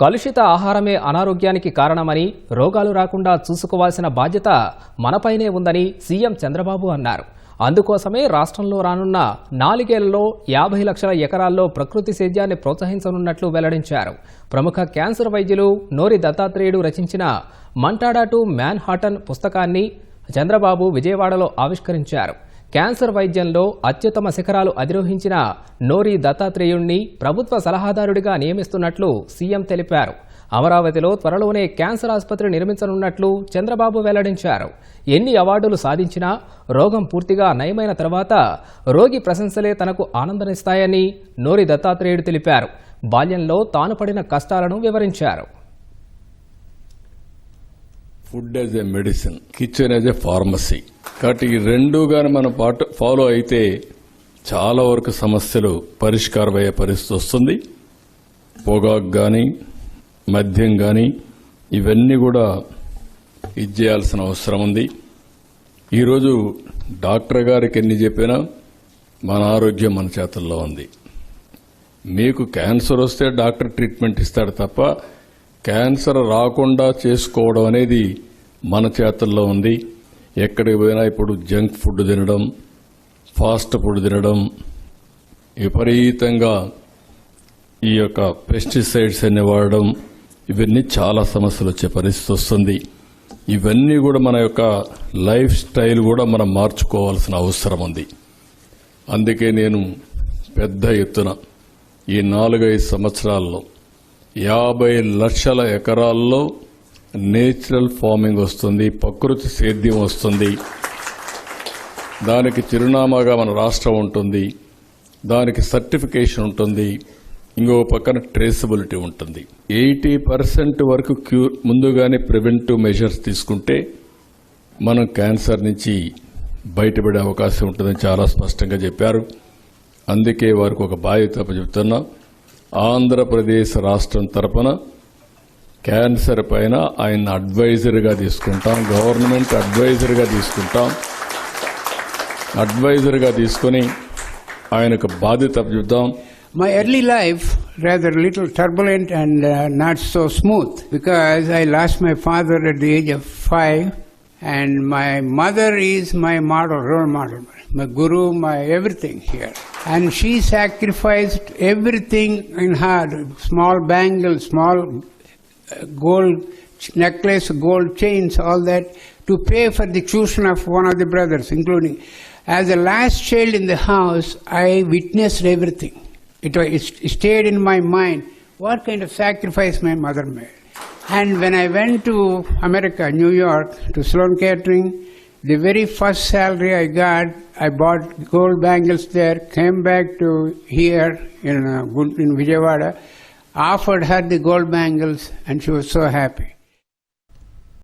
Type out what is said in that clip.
కలుషిత ఆహారమే అనారోగ్యానికి కారణమని రోగాలు రాకుండా చూసుకోవాల్సిన బాధ్యత మనపైనే ఉందని సీఎం చంద్రబాబు అన్నారు. అందుకోసమే రాష్ట్రంలో రానున్న నాలుగేళ్ళలో యాభై లక్షల ఎకరాల్లో ప్రకృతి సేద్యాన్ని ప్రోత్సహించనున్నట్లు వెల్లడించారు. ప్రముఖ క్యాన్సర్ వైద్యులు నోరి దత్తాత్రేయుడు రచించిన మంటాడా టు మ్యాన్ హాటన్ పుస్తకాన్ని చంద్రబాబు విజయవాడలో ఆవిష్కరించారు. క్యాన్సర్ వైద్యంలో అత్యుత్తమ శిఖరాలు అధిరోహించిన నోరి దత్తాత్రేయుణ్ణి ప్రభుత్వ సలహాదారుడిగా నియమిస్తున్నట్లు సీఎం తెలిపారు. అమరావతిలో త్వరలోనే క్యాన్సర్ ఆసుపత్రి నిర్మించనున్నట్లు చంద్రబాబు వెల్లడించారు. ఎన్ని అవార్డులు సాధించినా రోగం పూర్తిగా నయమైన తర్వాత రోగి ప్రశంసలే తనకు ఆనందనిస్తాయని నోరి దత్తాత్రేయుడు తెలిపారు. బాల్యంలో తాను పడిన కష్టాలను వివరించారు. Food as a medicine kitchen as a pharmacy. కాబట్టి ఈ రెండు కానీ మనం పాటు ఫాలో అయితే చాలా వరకు సమస్యలు పరిష్కారం అయ్యే పరిస్థితి వస్తుంది. పొగాకు కానీ మద్యం కానీ ఇవన్నీ కూడా ఇది చేయాల్సిన అవసరం ఉంది. ఈరోజు డాక్టర్ గారికి ఎన్ని చెప్పినా మన ఆరోగ్యం మన చేతుల్లో ఉంది. మీకు క్యాన్సర్ వస్తే డాక్టర్ ట్రీట్మెంట్ ఇస్తాడు తప్ప క్యాన్సర్ రాకుండా చేసుకోవడం అనేది మన చేతుల్లో ఉంది. ఎక్కడికి పోయినా ఇప్పుడు జంక్ ఫుడ్ తినడం ఫాస్ట్ ఫుడ్ తినడం విపరీతంగా ఈ యొక్క పెస్టిసైడ్స్ అన్ని వాడడం ఇవన్నీ చాలా సమస్యలు వచ్చే పరిస్థితి వస్తుంది. ఇవన్నీ కూడా మన యొక్క లైఫ్ స్టైల్ కూడా మనం మార్చుకోవాల్సిన అవసరం ఉంది. అందుకే నేను పెద్ద ఎత్తున ఈ నాలుగైదు సంవత్సరాల్లో యాభై లక్షల ఎకరాల్లో నేచురల్ ఫార్మింగ్ వస్తుంది ప్రకృతి సేద్యం వస్తుంది. దానికి చిరునామాగా మన రాష్ట్రం ఉంటుంది. దానికి సర్టిఫికేషన్ ఉంటుంది. ఇంకో పక్కన ట్రేసబిలిటీ ఉంటుంది. ఎయిటీ పర్సెంట్ వరకు క్యూర్ ముందుగానే ప్రివెంటివ్ మెజర్స్ తీసుకుంటే మనం క్యాన్సర్ నుంచి బయటపడే అవకాశం ఉంటుందని చాలా స్పష్టంగా చెప్పారు. అందుకే వారికి ఒక బాధ్యత చెబుతున్నాం ఆంధ్రప్రదేశ్ రాష్ట్రం తరపున క్యాన్సర్ పైన ఆయన అడ్వైజర్గా తీసుకుంటాం. గవర్నమెంట్ అడ్వైజర్గా తీసుకుంటాం. అడ్వైజర్గా తీసుకుని ఆయనకు బాధ్యత చూద్దాం. My early life rather little turbulent and not so smooth because I lost my father at the age of five and my mother is my model role model my guru my everything here And she sacrificed everything in her small bangle, small uh, gold necklace, gold chains, all that to pay for the tuition of one of the brothers, including. As the last child in the house, I witnessed everything. It, it stayed in my mind what kind of sacrifice my mother made. And when I went to America, New York, to Sloan Catering, the very first salary I got, I bought gold bangles there, came back to here in, uh, in Vijayawada, offered her the gold bangles, and she was so happy.